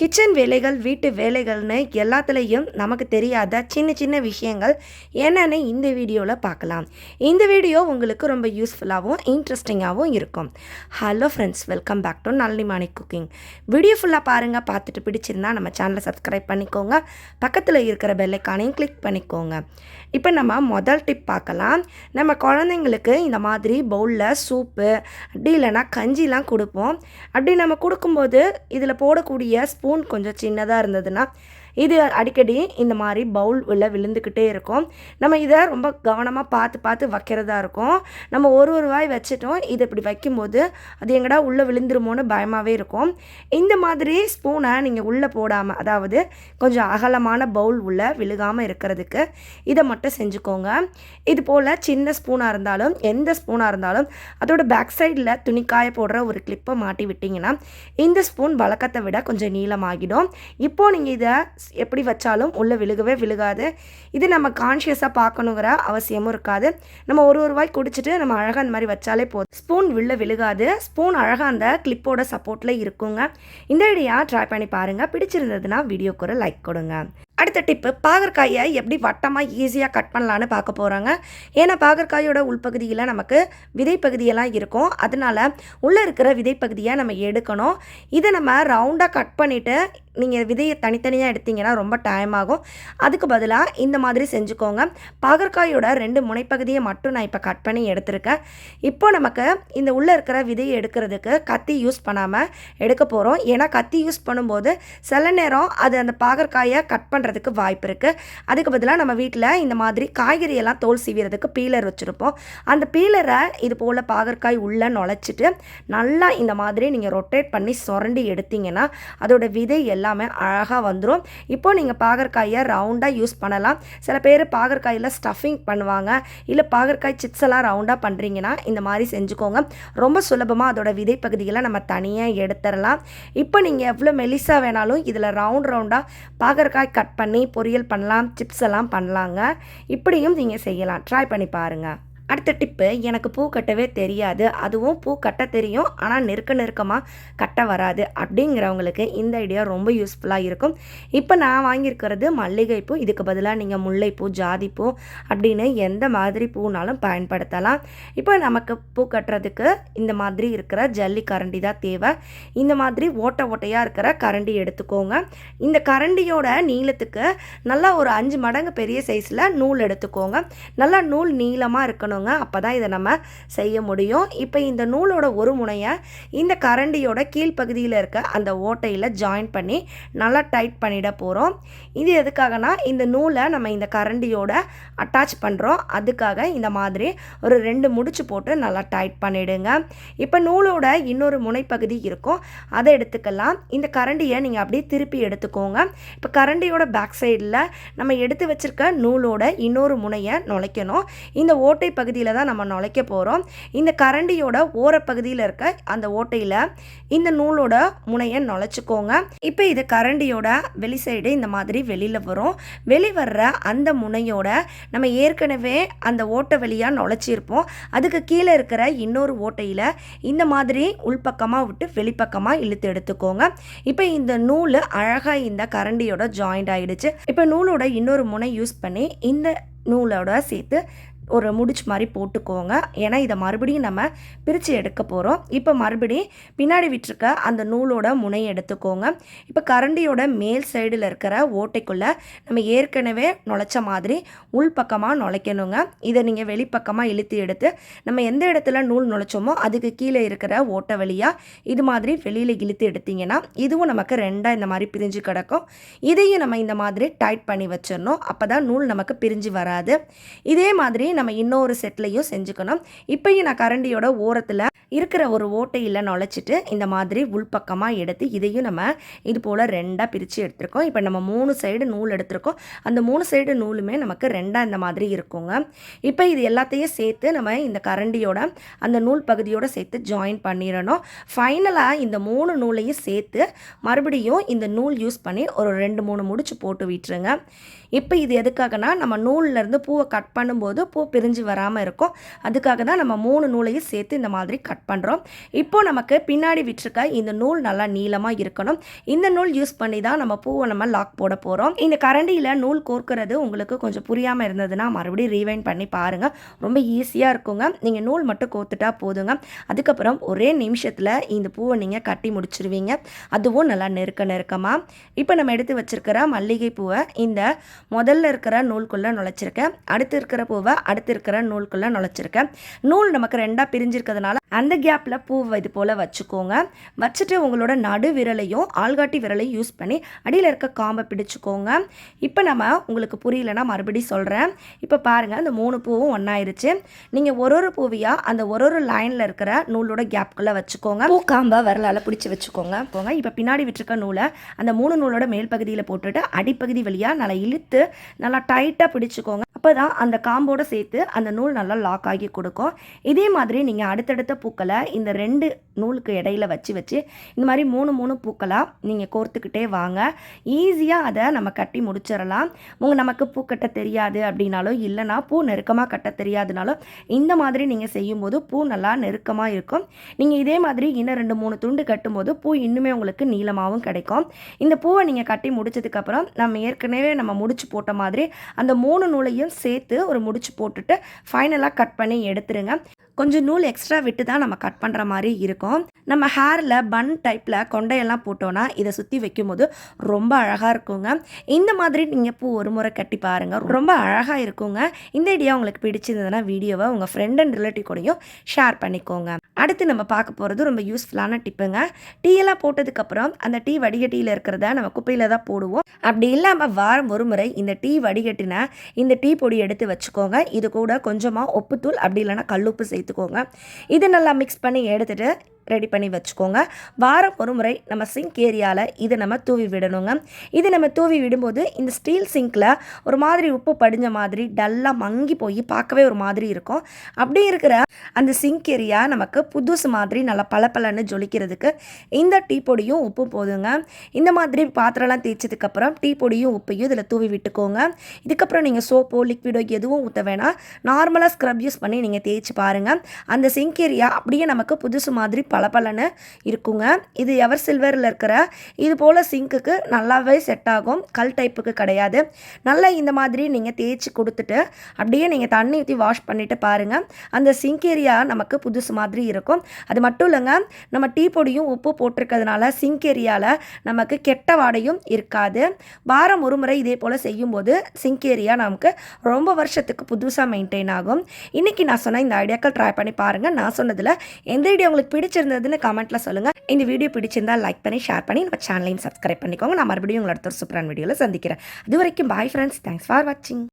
Kitchen வேலைகள் வீட்டு வேலைகள்னு எல்லாத்துலேயும் நமக்கு தெரியாத சின்ன சின்ன விஷயங்கள் என்னென்னு இந்த வீடியோவில் பார்க்கலாம் இந்த வீடியோ உங்களுக்கு ரொம்ப யூஸ்ஃபுல்லாகவும் இன்ட்ரெஸ்டிங்காகவும் இருக்கும். Hello friends welcome back to Nallimani cooking video ஃபுல்லாக பாருங்கள் பார்த்துட்டு பிடிச்சிருந்தா நம்ம சேனலை சப்ஸ்கிரைப் பண்ணிக்கோங்க. பக்கத்தில் இருக்கிற பெல்லைக்கானையும் கிளிக் பண்ணிக்கோங்க. இப்போ நம்ம முதல் டிப் பார்க்கலாம். நம்ம குழந்தைங்களுக்கு இந்த மாதிரி பவுலில் சூப்பு அப்படி இல்லைன்னா கஞ்சிலாம் கொடுப்போம். அப்படி நம்ம கொடுக்கும்போது இதில் போடக்கூடிய ஸ்பூன் கொஞ்சம் சின்னதாக இருந்ததுன்னா இது அடிக்கடி இந்த மாதிரி பவுல் உள்ள விழுந்துக்கிட்டே இருக்கும். நம்ம இதை ரொம்ப கவனமாக பார்த்து பார்த்து வைக்கிறதா இருக்கும். நம்ம ஒரு ஒரு வாய் வச்சுட்டோம் இதை இப்படி வைக்கும்போது அது எங்கடா உள்ளே விழுந்துருமோன்னு பயமாகவே இருக்கும். இந்த மாதிரி ஸ்பூனை நீங்கள் உள்ளே போடாமல் அதாவது கொஞ்சம் அகலமான பவுல் உள்ள விழுகாமல் இருக்கிறதுக்கு இதை மட்டும் செஞ்சுக்கோங்க. இது போல் சின்ன ஸ்பூனாக இருந்தாலும் எந்த ஸ்பூனாக இருந்தாலும் அதோட பேக் சைடில் துணிக்காய போடுற ஒரு கிளிப்பை மாட்டி விட்டிங்கன்னா இந்த ஸ்பூன் வழக்கத்தை விட கொஞ்சம் நீளமாகிடும். இப்போது நீங்கள் இதை எப்படி வச்சாலும் உள்ளே விழுகவே விழுகாது. இது நம்ம கான்ஷியஸாக பார்க்கணுங்கிற அவசியமும் இருக்காது. நம்ம ஒரு ஒரு வாய் குடிச்சிட்டு நம்ம அழகாக அந்த மாதிரி வச்சாலே போதும். ஸ்பூன் உள்ளே விழுகாது. ஸ்பூன் அழகாக அந்த கிளிப்போட சப்போர்ட்டில் இருக்குங்க. இந்த ஐடியா ட்ரை பண்ணி பாருங்கள் பிடிச்சிருந்ததுன்னா வீடியோக்கு ஒரு லைக் கொடுங்க. அடுத்த டிப்பு பாகற்காயை எப்படி வட்டமாக ஈஸியாக கட் பண்ணலான்னு பார்க்க போகிறாங்க ஏன்னா பாகற்காயோட உள்பகுதியில் நமக்கு விதைப்பகுதியெல்லாம் இருக்கும். அதனால் உள்ளே இருக்கிற விதைப்பகுதியை நம்ம எடுக்கணும். இதை நம்ம ரவுண்டாக கட் பண்ணிவிட்டு நீங்கள் விதையை தனித்தனியாக எடுத்தீங்கன்னா ரொம்ப டைம் ஆகும். அதுக்கு பதிலாக இந்த மாதிரி செஞ்சுக்கோங்க. பாகற்காயோட ரெண்டு முனைப்பகுதியை மட்டும் நான் இப்போ கட் பண்ணி எடுத்திருக்கேன். இப்போ நமக்கு இந்த உள்ளே இருக்கிற விதையை எடுக்கிறதுக்கு கத்தி யூஸ் பண்ணாமல் எடுக்க போகிறோம் ஏன்னா கத்தி யூஸ் பண்ணும்போது சில நேரம் அது அந்த பாகற்காயை கட் பண்ணுற பண்ணுறதுக்கு வாய்ப்பு இருக்குது அதுக்கு பதிலாக நம்ம வீட்டில் இந்த மாதிரி காய்கறியெல்லாம் தோல் சீவிறதுக்கு பீலர் வச்சுருப்போம். அந்த பீலரை இது போல் பாகற்காய் உள்ளே நுழைச்சிட்டு நல்லா இந்த மாதிரி நீங்கள் ரொட்டேட் பண்ணி சுரண்டி எடுத்தீங்கன்னா அதோட விதை எல்லாமே அழகாக வந்துடும் இப்போது நீங்கள் பாகற்காயை ரவுண்டாக யூஸ் பண்ணலாம். சில பேர் பாகற்காயில் ஸ்டஃபிங் பண்ணுவாங்க. இல்லை பாகற்காய் சிப்ஸ் எல்லாம் ரவுண்டாக பண்ணுறீங்கன்னா இந்த மாதிரி செஞ்சுக்கோங்க. ரொம்ப சுலபமாக அதோட விதை பகுதிகளை நம்ம தனியாக எடுத்துடலாம் இப்போ நீங்கள் எவ்வளோ மெலிசாக வேணாலும் இதில் ரவுண்ட் ரவுண்டாக பாகற்காய் கட் பண்ணி பொரியல் பண்ணலாம் சிப்ஸ் எல்லாம் பண்ணலாங்க. இப்படியும் நீங்கள் செய்யலாம். ட்ரை பண்ணி பாருங்கள் அடுத்த டிப்பு எனக்கு பூ கட்டவே தெரியாது. அதுவும் பூ கட்ட தெரியும் ஆனால் நெருக்க நெருக்கமாக கட்ட வராது. அப்படிங்கிறவங்களுக்கு இந்த ஐடியா ரொம்ப யூஸ்ஃபுல்லாக இருக்கும். இப்போ நான் வாங்கியிருக்கிறது மல்லிகைப்பூ. இதுக்கு பதிலாக நீங்கள் முல்லைப்பூ ஜாதிப்பூ அப்படின்னு எந்த மாதிரி பூனாலும் பயன்படுத்தலாம். இப்போ நமக்கு பூ கட்டுறதுக்கு இந்த மாதிரி இருக்கிற ஜல்லி கரண்டி தான் தேவை. இந்த மாதிரி ஓட்டை ஓட்டையாக இருக்கிற கரண்டி எடுத்துக்கோங்க. இந்த கரண்டியோட நீளத்துக்கு நல்லா ஒரு அஞ்சு மடங்கு பெரிய சைஸில் நூல் எடுத்துக்கோங்க. நல்லா நூல் நீளமாக இருக்கணும். இருக்கணுங்க அப்போ தான் இதை நம்ம செய்ய முடியும். இப்போ இந்த நூலோட ஒரு முனையை இந்த கரண்டியோட கீழ்ப்பகுதியில் இருக்க அந்த ஓட்டையில் ஜாயின் பண்ணி நல்லா டைட் பண்ணிட போகிறோம் இது எதுக்காகனா இந்த நூலை நம்ம இந்த கரண்டியோட அட்டாச் பண்ணுறோம் அதுக்காக இந்த மாதிரி ஒரு ரெண்டு முடிச்சு போட்டு நல்லா டைட் பண்ணிவிடுங்க இப்போ நூலோட இன்னொரு முனைப்பகுதி இருக்கும். அதை எடுத்துக்கலாம். இந்த கரண்டியை நீங்கள் அப்படியே திருப்பி எடுத்துக்கோங்க. இப்போ கரண்டியோட பேக் சைடில் நம்ம எடுத்து வச்சுருக்க நூலோட இன்னொரு முனையை நுழைக்கணும். இந்த ஓட்டை பகுதி பகுதியில் தான் நம்ம நுழைக்க போகிறோம் இந்த கரண்டியோட ஓரப்பகுதியில் இருக்க அந்த ஓட்டையில் இந்த நூலோட முனையை நுழைச்சிக்கோங்க. இப்போ இது கரண்டியோட வெளி சைடு இந்த மாதிரி வெளியில் வரும். வெளி வர்ற அந்த முனையோட நம்ம ஏற்கனவே அந்த ஓட்டை வழியாக நுழைச்சிருப்போம். அதுக்கு கீழே இருக்கிற இன்னொரு ஓட்டையில் இந்த மாதிரி உள்பக்கமாக விட்டு வெளிப்பக்கமாக இழுத்து எடுத்துக்கோங்க. இப்போ இந்த நூல் அழகாக இந்த கரண்டியோட ஜாயிண்ட் ஆகிடுச்சு இப்போ நூலோட இன்னொரு முனை யூஸ் பண்ணி இந்த நூலோட சேர்த்து ஒரு முடிச்சு மாதிரி போட்டுக்கோங்க. ஏன்னா இதை மறுபடியும் நம்ம பிரித்து எடுக்க போகிறோம் இப்போ மறுபடியும் பின்னாடி விட்டுருக்க அந்த நூலோட முனை எடுத்துக்கோங்க. இப்போ கரண்டியோட மேல் சைடில் இருக்கிற ஓட்டைக்குள்ளே நம்ம ஏற்கனவே நுழைச்ச மாதிரி உள் பக்கமாக நுழைக்கணுங்க. இதை நீங்கள் வெளிப்பக்கமாக இழுத்து எடுத்து நம்ம எந்த இடத்துல நூல் நுழைச்சோமோ அதுக்கு கீழே இருக்கிற ஓட்டை வழியாக இது மாதிரி வெளியில் இழுத்து எடுத்தீங்கன்னா இதுவும் நமக்கு ரெண்டாக இந்த மாதிரி பிரிஞ்சு கிடக்கும். இதையும் நம்ம இந்த மாதிரி டைட் பண்ணி வச்சிடணும். அப்போ தான் நூல் நமக்கு பிரிஞ்சு வராது. இதே மாதிரி நம்ம இன்னொரு செட்லையும் செஞ்சுக்கணும். இப்போயும் நான் கரண்டியோட ஓரத்தில் இருக்கிற ஒரு ஓட்டையில் நுழைச்சிட்டு இந்த மாதிரி உள்பக்கமாக எடுத்து இதையும் நம்ம இது போல் ரெண்டாக பிரித்து எடுத்திருக்கோம். இப்போ நம்ம மூணு சைடு நூல் எடுத்திருக்கோம். அந்த மூணு சைடு நூலுமே நமக்கு ரெண்டாக இந்த மாதிரி இருக்குங்க. இப்போ இது எல்லாத்தையும் சேர்த்து நம்ம இந்த கரண்டியோட அந்த நூல் பகுதியோட சேர்த்து ஜாயின் பண்ணிடணும். ஃபைனலாக இந்த மூணு நூலையும் சேர்த்து மறுபடியும் இந்த நூல் யூஸ் பண்ணி ஒரு ரெண்டு மூணு முடிச்சு போட்டு விட்டுருங்க. இப்போ இது எதுக்காகனா நம்ம நூல்லேருந்து பூவை கட் பண்ணும்போது பூ பிரிஞ்சு வராமல் இருக்கும். அதுக்காக தான் நம்ம மூணு நூலையும் சேர்த்து இந்த மாதிரி கட் பண்ணுறோம் இப்போது நமக்கு பின்னாடி விட்டுருக்க இந்த நூல் நல்லா நீளமாக இருக்கணும். இந்த நூல் யூஸ் பண்ணி தான் நம்ம பூவை நம்ம லாக் போட போகிறோம் இந்த கரண்டியில் நூல் கோர்க்கிறது உங்களுக்கு கொஞ்சம் புரியாமல் இருந்ததுன்னா மறுபடியும் ரீவைண்ட் பண்ணி பாருங்கள் ரொம்ப ஈஸியாக இருக்குங்க. நீங்கள் நூல் மட்டும் கோத்துட்டா போதுங்க. அதுக்கப்புறம் ஒரே நிமிஷத்தில் இந்த பூவை நீங்கள் கட்டி முடிச்சிருவீங்க. அதுவும் நல்லா நெருக்க நெருக்கமாக இப்போ நம்ம எடுத்து வச்சிருக்கிற மல்லிகை பூவை இந்த முதல்ல இருக்கிற நூல்குள்ளே நுழைச்சிருக்கேன். அடுத்து இருக்கிற பூவை அடுத்து இருக்கிற நூல்குள்ளே நுழைச்சிருக்கேன். நூல் நமக்கு ரெண்டாக பிரிஞ்சிருக்கிறதுனால அந்த கேப்பில் பூவை இது போல் வச்சுக்கோங்க. வச்சுட்டு உங்களோட நடு விரலையும் ஆள்காட்டி விரலையும் யூஸ் பண்ணி அடியில் இருக்க காம்பை பிடிச்சிக்கோங்க. இப்போ நம்ம உங்களுக்கு புரியலன்னா மறுபடியும் சொல்கிறேன் இப்போ பாருங்கள் அந்த மூணு பூவும் ஒன்றாயிருச்சு நீங்கள் ஒரு ஒரு பூவியாக அந்த ஒரு ஒரு லைனில் இருக்கிற நூலோட கேப்குள்ளே வச்சுக்கோங்க. பூ காம்பை விரலால் பிடிச்சி வச்சுக்கோங்க. போங்க இப்போ பின்னாடி விட்டுருக்க நூலை அந்த மூணு நூலோட மேல் பகுதியில் போட்டுட்டு அடிப்பகுதி வழியாக நல்லா இழுத்து நல்லா டைட்டாக பிடிச்சிக்கோங்க. அப்போ தான் அந்த காம்போட சேர்த்து அந்த நூல் நல்லா லாக் ஆகி கொடுக்கும். இதே மாதிரி நீங்கள் அடுத்தடுத்த பூக்களை இந்த ரெண்டு நூலுக்கு இடையில வச்சு வச்சு இந்த மாதிரி மூணு மூணு பூக்களாக நீங்கள் கோர்த்துக்கிட்டே வாங்க. ஈஸியாக அதை நம்ம கட்டி முடிச்சிடலாம். உங்கள் நமக்கு பூ கட்ட தெரியாது அப்படின்னாலும் இல்லைனா பூ நெருக்கமாக கட்ட தெரியாதுனாலும் இந்த மாதிரி நீங்கள் செய்யும்போது பூ நல்லா நெருக்கமாக இருக்கும். நீங்கள் இதே மாதிரி இன்னும் ரெண்டு மூணு துண்டு கட்டும்போது பூ இன்னுமே உங்களுக்கு நீளமாகவும் கிடைக்கும். இந்த பூவை நீங்கள் கட்டி முடிச்சதுக்கப்புறம் நம்ம ஏற்கனவே நம்ம முடிச்சு போட்ட மாதிரி அந்த மூணு நூலையும் சேர்த்து ஒரு முடிச்சு போட்டுட்டு ஃபைனலாக கட் பண்ணி எடுத்துருங்க. கொஞ்சம் நூல் எக்ஸ்ட்ரா விட்டு தான் நம்ம கட் பண்ணுற மாதிரி இருக்கும். நம்ம ஹேரில் பன் டைப்பில் கொண்டையெல்லாம் போட்டோன்னா இதை சுற்றி வைக்கும்போது ரொம்ப அழகாக இருக்குங்க. இந்த மாதிரி நீங்கள் பூ ஒரு முறை கட்டி பாருங்கள் ரொம்ப அழகாக இருக்குங்க. இந்த ஐடியா உங்களுக்கு பிடிச்சிருந்ததுன்னா வீடியோவை உங்கள் ஃப்ரெண்ட் அண்ட் ரிலேட்டிவ் கூடயும் ஷேர் பண்ணிக்கோங்க. அடுத்து நம்ம பார்க்க போகிறது ரொம்ப யூஸ்ஃபுல்லான டிப்புங்க டீயெல்லாம் போட்டதுக்கப்புறம் அந்த டீ வடிகட்டியில் இருக்கிறத நம்ம குப்பையில் தான் போடுவோம். அப்படி இல்லாமல் வாரம் ஒரு முறை இந்த டீ வடிகட்டினா இந்த டீ பொடி எடுத்து வச்சுக்கோங்க. இது கூட கொஞ்சமாக உப்புத்தூள் அப்படி இல்லைன்னா கல்லுப்பு சேர்த்துக்கோங்க. இது நல்லா மிக்ஸ் பண்ணி எடுத்துகிட்டு ரெடி பண்ணி வச்சுக்கோங்க. வாரம் ஒரு முறை நம்ம சிங்க் ஏரியாவில் இதை நம்ம தூவி விடணுங்க. இது நம்ம தூவி விடும்போது இந்த ஸ்டீல் சிங்க்கில் ஒரு மாதிரி உப்பு படிஞ்ச மாதிரி டல்லாக மங்கி போய் பார்க்கவே ஒரு மாதிரி இருக்கும். அப்படி இருக்கிற அந்த சிங்க் ஏரியா நமக்கு புதுசு மாதிரி நல்லா பளபளன்னு ஜொலிக்கிறதுக்கு இந்த டீ பொடியும் உப்பு போதுங்க. இந்த மாதிரி பாத்திரம்லாம் தேய்ச்சதுக்கப்புறம் டீ பொடியும் உப்பையும் இதில் தூவி விட்டுக்கோங்க. இதுக்கப்புறம் நீங்கள் சோப்போ லிக்விடோ எதுவும் ஊற்ற வேணாம். நார்மலாக ஸ்க்ரப் யூஸ் பண்ணி நீங்கள் தேய்ச்சி பாருங்கள் அந்த சிங்க் ஏரியா அப்படியே நமக்கு புதுசு மாதிரி பளபளன்னு இருக்குங்க. இது எவர் சில்வரில் இருக்கிற இது போல் சிங்க்குக்கு நல்லாவே செட் ஆகும். கல் டைப்புக்கு கிடையாது. நல்லா இந்த மாதிரி நீங்கள் தேய்ச்சி கொடுத்துட்டு அப்படியே நீங்கள் தண்ணி ஊற்றி வாஷ் பண்ணிவிட்டு பாருங்கள் அந்த சிங்க் ஏரியா நமக்கு புதுசு மாதிரி இருக்கும். அது மட்டும் இல்லைங்க நம்ம டீ பொடியும் உப்பு போட்டிருக்கிறதுனால சிங்க் ஏரியாவில் நமக்கு கெட்ட வாடையும் இருக்காது. வாரம் ஒரு முறை இதே போல் செய்யும்போது சிங்க் ஏரியா நமக்கு ரொம்ப வருஷத்துக்கு புதுசாக மெயின்டைன் ஆகும். இன்றைக்கி நான் சொன்ன இந்த ஐடியாக்கள் ட்ரை பண்ணி பாருங்கள் நான் சொன்னதில் எந்த ஐடியா உங்களுக்கு இருந்ததுன்னு கமெண்ட்டில் சொல்லுங்கள் இந்த வீடியோ பிடிச்சிருந்தா லைக் பண்ணி ஷேர் பண்ணி நம்ம சேனலையும் சப்ஸ்கிரைப் பண்ணிக்கோங்க. நான் மறுபடியும் உங்களோட ஒரு சூப்பரான வீடியோவில் சந்திக்கிறேன். அது வரைக்கும் பாய் ஃப்ரெண்ட்ஸ் தேங்க்ஸ் ஃபார் வாட்சிங்